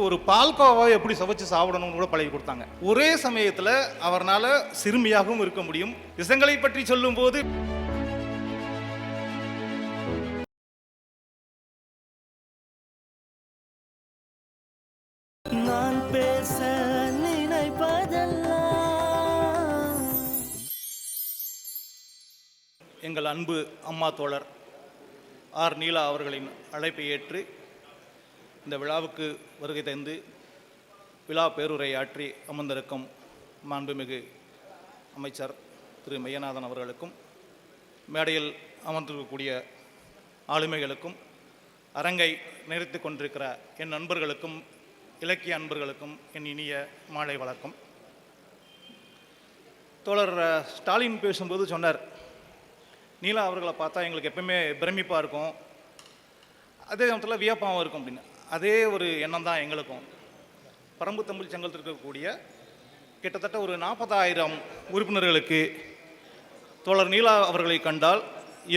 ஒரு பால்கோவாவை எப்படி சமைச்சு சாப்பிடணும்னு கூட பழகி கொடுத்தாங்க. ஒரே சமயத்துல அவர்னால சிறுமியாகவும் இருக்க முடியும். இசங்களை பற்றி சொல்லும்போது நான் பேச நினைப்பதெல்லாம். எங்கள் அன்பு அம்மா தோழர் ஆர் நீலா அவர்களின் அழைப்பை ஏற்று இந்த விழாவுக்கு வருகை தந்து விழா பேருரையாற்றி அமர்ந்திருக்கும் மாண்புமிகு அமைச்சர் திரு மையநாதன் அவர்களுக்கும் மேடையில் அமர்ந்திருக்கக்கூடிய ஆளுமைகளுக்கும் அரங்கை நிறுத்தி கொண்டிருக்கிற என் நண்பர்களுக்கும் இலக்கிய அன்பர்களுக்கும் என் இனிய மாலை வழக்கம் தோழர் ஸ்டாலின் பேசும்போது சொன்னார் நீலா அவர்களை பார்த்தா எங்களுக்கு எப்பவுமே பிரமிப்பாக இருக்கும் அதே சமயத்தில் வியப்பாகவும் இருக்கும் அப்படின்னு. அதே ஒரு எண்ணம் தான் எங்களுக்கும். பரம்பு தமிழ் சங்கத்தில் இருக்கக்கூடிய கிட்டத்தட்ட ஒரு நாற்பதாயிரம் உறுப்பினர்களுக்கு தோழர் நீலா அவர்களை கண்டால்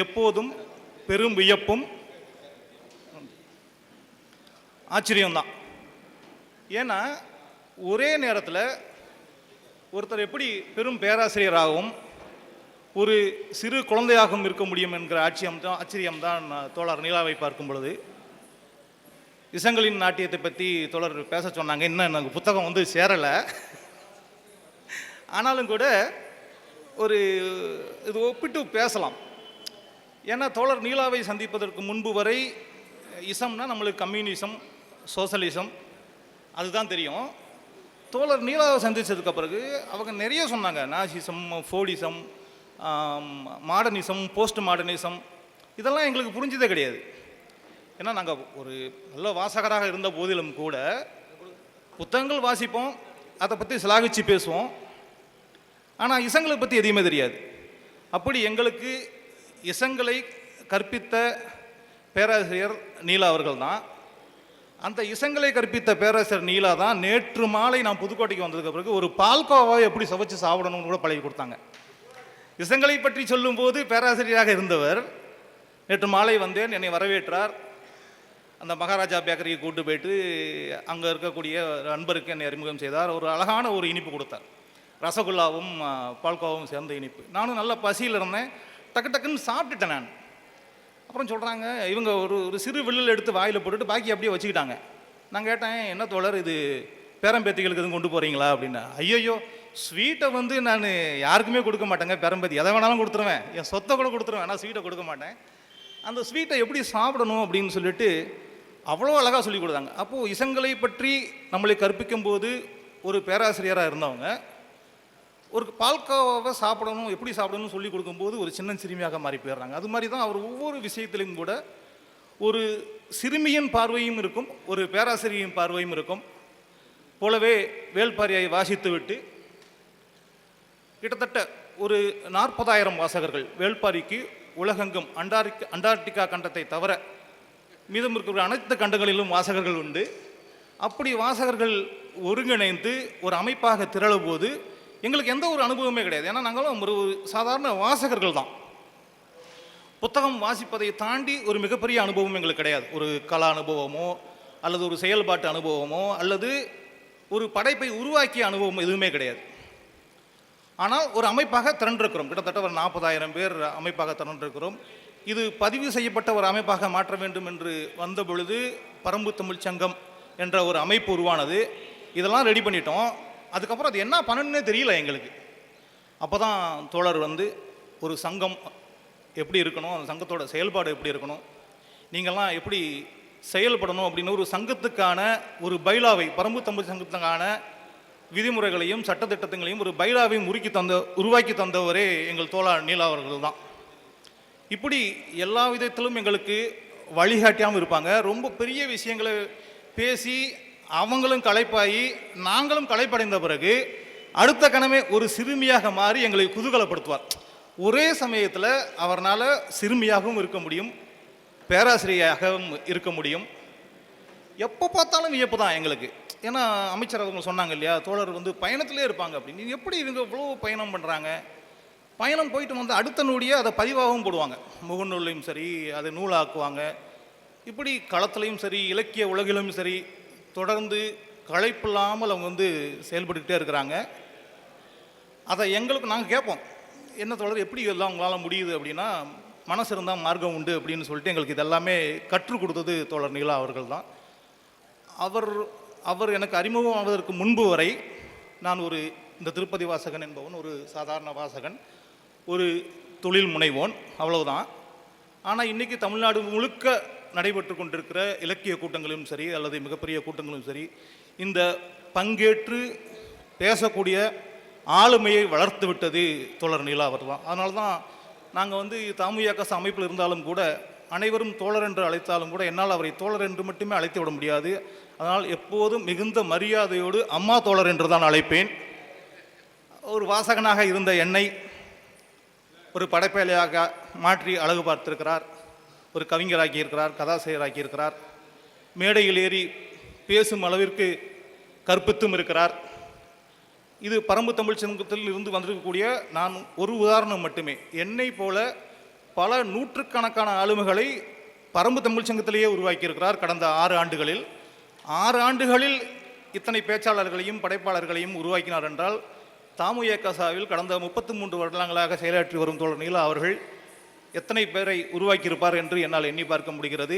எப்போதும் பெரும் வியப்பும் ஆச்சரியம்தான் ஏன்னா ஒரே நேரத்தில் ஒருத்தர் எப்படி பெரும் பேராசிரியராகவும் ஒரு சிறு குழந்தையாகவும் இருக்க முடியும் என்கிற ஆட்சியம் தான் ஆச்சரியம் தான் தோழர் நீலாவை பார்க்கும் பொழுது. இசங்களின் நாட்டியத்தை பற்றி தோழர் பேச சொன்னாங்க. இன்னும் எனக்கு புத்தகம் வந்து சேரலை. ஆனாலும் கூட ஒரு இது ஒப்பிட்டு பேசலாம். ஏன்னா தோழர் நீலாவை சந்திப்பதற்கு முன்பு வரை இசம்னா நம்மளுக்கு கம்யூனிசம் சோசலிசம் அதுதான் தெரியும். தோழர் நீலாவை சந்தித்ததுக்கு பிறகு அவங்க நிறைய சொன்னாங்க. Nazism Fordism modernism post modernism. இதெல்லாம் எங்களுக்கு புரிஞ்சதே கிடையாது. ஏன்னா நாங்கள் ஒரு நல்ல வாசகராக இருந்த போதிலும் கூட புத்தகங்கள் வாசிப்போம் அதை பற்றி சிலாகிச்சு பேசுவோம். ஆனால் இசங்களை பற்றி எதையுமே தெரியாது. அப்படி எங்களுக்கு இசங்களை கற்பித்த பேராசிரியர் நீலா அவர்கள் தான். அந்த இசங்களை கற்பித்த பேராசிரியர் நீலா தான் நேற்று மாலை நான் புதுக்கோட்டைக்கு வந்ததுக்கு பிறகு ஒரு பால்கோவாவை எப்படி சுவைச்சு சாப்பிடணும்னு கூட பழகி கொடுத்தாங்க. இசங்களை பற்றி சொல்லும்போது பேராசிரியராக இருந்தவர் நேற்று மாலை வந்தேன் என்னை வரவேற்றார். அந்த மகாராஜா பேக்கரிக்கு கூட்டு போயிட்டு அங்கே இருக்கக்கூடிய ஒரு நண்பருக்கு என்னை அறிமுகம் செய்தார். ஒரு அழகான ஒரு இனிப்பு கொடுத்தார். ரசகுல்லாவும் பால்கோவாவும் சேர்ந்த இனிப்பு. நானும் நல்ல பசியில் இருந்தேன். டக்கு டக்குன்னு சாப்பிட்டுட்டேன் நான். அப்புறம் சொல்கிறாங்க இவங்க ஒரு ஒரு சிறு வில்லில் எடுத்து வாயில் போட்டுட்டு பாக்கி அப்படியே வச்சுக்கிட்டாங்க. நான் கேட்டேன் என்ன தோழர் இது? பேரம்பேத்திகளுக்கு எதுவும் கொண்டு போகிறீங்களா அப்படின்னு. ஐயோ ஸ்வீட்டை வந்து நான் யாருக்குமே கொடுக்க மாட்டேங்க பேரம்பேத்தி. எதை வேணாலும் கொடுத்துருவேன். என் சொத்தை கூட கொடுத்துருவேன் ஆனால் ஸ்வீட்டை கொடுக்க மாட்டேன். அந்த ஸ்வீட்டை எப்படி சாப்பிடணும் அப்படின்னு சொல்லிட்டு அவ்வளோ அழகாக சொல்லிக் கொடுத்தாங்க. அப்போது இசங்களை பற்றி நம்மளை கற்பிக்கும் போது ஒரு பேராசிரியராக இருந்தவங்க ஒரு பால்காவை சாப்பிடணும் எப்படி சாப்பிடணும்னு சொல்லி கொடுக்கும்போது ஒரு சின்ன சிறுமியாக மாறி போயிடுறாங்க. அது மாதிரி தான் அவர் ஒவ்வொரு விஷயத்திலும் கூட ஒரு சிறுமியின் பார்வையும் இருக்கும் ஒரு பேராசிரியரின் பார்வையும் இருக்கும். போலவே வேள்பாரியை வாசித்து விட்டு கிட்டத்தட்ட ஒரு நாற்பதாயிரம் வாசகர்கள் வேள்பாரிக்கு உலகெங்கும் அண்டார்டிக் அண்டார்டிகா கண்டத்தை தவிர மீதம் இருக்கிற அனைத்து கண்டங்களிலும் வாசகர்கள் உண்டு. அப்படி வாசகர்கள் ஒருங்கிணைந்து ஒரு அமைப்பாக திரளும்போது எங்களுக்கு எந்த ஒரு அனுபவமே கிடையாது. ஏன்னா நாங்களும் ஒரு சாதாரண வாசகர்கள் தான். புத்தகம் வாசிப்பதை தாண்டி ஒரு மிகப்பெரிய அனுபவம் எங்களுக்கு கிடையாது. ஒரு கலா அனுபவமோ அல்லது ஒரு செயல்பாட்டு அனுபவமோ அல்லது ஒரு படைப்பை உருவாக்கிய அனுபவம் எதுவுமே கிடையாது. ஆனால் ஒரு அமைப்பாக திரண்டிருக்கிறோம். கிட்டத்தட்ட ஒரு நாற்பதாயிரம் பேர் அமைப்பாக திரண்டிருக்கிறோம். இது பதிவு செய்யப்பட்ட ஒரு அமைப்பாக மாற்ற வேண்டும் என்று வந்த பொழுது பரம்பு தமிழ் சங்கம் என்ற ஒரு அமைப்பு உருவானது. இதெல்லாம் ரெடி பண்ணிட்டோம். அதுக்கப்புறம் அது என்ன பண்ணணுன்னே தெரியல எங்களுக்கு. அப்போ தான் தோழர் வந்து ஒரு சங்கம் எப்படி இருக்கணும் அந்த சங்கத்தோட செயல்பாடு எப்படி இருக்கணும் நீங்கள்லாம் எப்படி செயல்படணும் அப்படின்னு ஒரு சங்கத்துக்கான ஒரு பைலாவை பரம்பு தமிழ் சங்கத்துக்கான விதிமுறைகளையும் சட்டத்திட்டங்களையும் ஒரு பைலாவையும் உருக்கி தந்த உருவாக்கி தந்தவரே எங்கள் தோழர் நீலா அவர்கள் தான். இப்படி எல்லா விதத்திலும் எங்களுக்கு வழிகாட்டியாகவும் இருப்பாங்க. ரொம்ப பெரிய விஷயங்களை பேசி அவங்களும் களைப்பாகி நாங்களும் களைப்படைந்த பிறகு அடுத்த கணமே ஒரு சிறுமியாக மாறி எங்களை குதூகலப்படுத்துவார். ஒரே சமயத்தில் அவர்னால் சிறுமியாகவும் இருக்க முடியும் பேராசிரியராகவும் இருக்க முடியும். எப்போ பார்த்தாலும் வியப்பு தான் எங்களுக்கு. ஏன்னா அமைச்சர் அவங்க சொன்னாங்க இல்லையா தோழர் வந்து பயணத்திலே இருப்பாங்க அப்படின்னு. எப்படி இவங்க இவ்வளோ பயணம் பண்ணுறாங்க பயணம் போயிட்டு வந்து அடுத்த நொடியே அதை பதிவாகவும் போடுவாங்க. முகநூல்லையும் சரி அதை நூலாக்குவாங்க. இப்படி களத்துலையும் சரி இலக்கிய உலகிலும் சரி தொடர்ந்து களைப்பில்லாமல் அவங்க வந்து செயல்பட்டுக்கிட்டே இருக்கிறாங்க. அதை எங்களுக்கு நாங்கள் கேட்போம். என்ன தொடர் எப்படி இதெல்லாம் உங்களால் முடியுது அப்படின்னா மனசு இருந்தால் மார்க்கம் உண்டு அப்படின்னு சொல்லிட்டு எங்களுக்கு இதெல்லாமே கற்றுக் கொடுத்தது தோழர் நீலா அவர்கள் தான். அவர் அவர் எனக்கு அறிமுகம் ஆவதற்கு முன்பு வரை நான் ஒரு இந்த திருப்பதி வாசகன் என்பவன் ஒரு சாதாரண வாசகன். ஒரு தொழில் முனைவோன் அவ்வளவுதான். ஆனால் இன்றைக்கி தமிழ்நாடு முழுக்க நடைபெற்று கொண்டிருக்கிற இலக்கிய கூட்டங்களும் சரி அல்லது மிகப்பெரிய கூட்டங்களும் சரி இந்த பங்கேற்று பேசக்கூடிய ஆளுமையை வளர்த்து விட்டது தோழர் நீலா அவர் தான். அதனால தான் நாங்கள் வந்து தாமுயாக்கச அமைப்பில் இருந்தாலும் கூட அனைவரும் தோழர் என்று அழைத்தாலும் கூட என்னால் அவரை தோழர் என்று மட்டுமே அழைத்து விட முடியாது. அதனால் எப்போதும் மிகுந்த மரியாதையோடு அம்மா தோழர் என்று தான் அழைப்பேன். ஒரு வாசகனாக இருந்த என்னை ஒரு படைப்பாளியாக மாற்றி அழகு பார்த்திருக்கிறார். ஒரு கவிஞராக்கி இருக்கிறார் இருக்கிறார் மேடையில் ஏறி பேசும் அளவிற்கு கற்பித்தும் இருக்கிறார். இது பரம்பு தமிழ் சங்கத்தில் இருந்து வந்திருக்கக்கூடிய நான் ஒரு உதாரணம் மட்டுமே. என்னை போல பல நூற்றுக்கணக்கான ஆளுமைகளை பரம்பு தமிழ் சங்கத்திலேயே உருவாக்கியிருக்கிறார் கடந்த ஆறு ஆண்டுகளில். ஆறு ஆண்டுகளில் இத்தனை பேச்சாளர்களையும் படைப்பாளர்களையும் உருவாக்கினார் என்றால் தாமுயக்கசாவில் கடந்த முப்பத்தி மூன்று வருடங்களாக செயலாற்றி வரும் தோழர் நீலா அவர்கள் எத்தனை பேரை உருவாக்கியிருப்பார் என்று என்னால் எண்ணி பார்க்க முடிகிறது.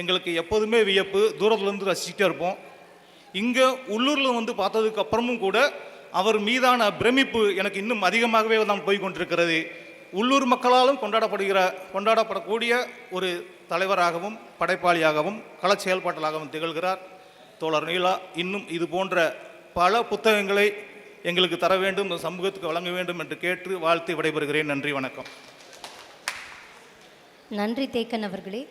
எங்களுக்கு எப்போதுமே வியப்பு தூரத்துலேருந்து ரசிச்சுட்டே இருப்போம். இங்கே உள்ளூரில் வந்து பார்த்ததுக்கு அப்புறமும் கூட அவர் மீதான பிரமிப்பு எனக்கு இன்னும் அதிகமாகவே தான் போய் கொண்டிருக்கிறது. உள்ளூர் மக்களாலும் கொண்டாடப்படுகிற கொண்டாடப்படக்கூடிய ஒரு தலைவராகவும் படைப்பாளியாகவும் கள செயல்பாட்டலாகவும் திகழ்கிறார் தோழர் நீலா. இன்னும் இது போன்ற பல புத்தகங்களை எங்களுக்கு தர வேண்டும் இந்த சமூகத்துக்கு வழங்க வேண்டும் என்று கேட்டு வாழ்த்து விடைபெறுகிறேன். நன்றி வணக்கம். நன்றி தேக்கன் அவர்களே.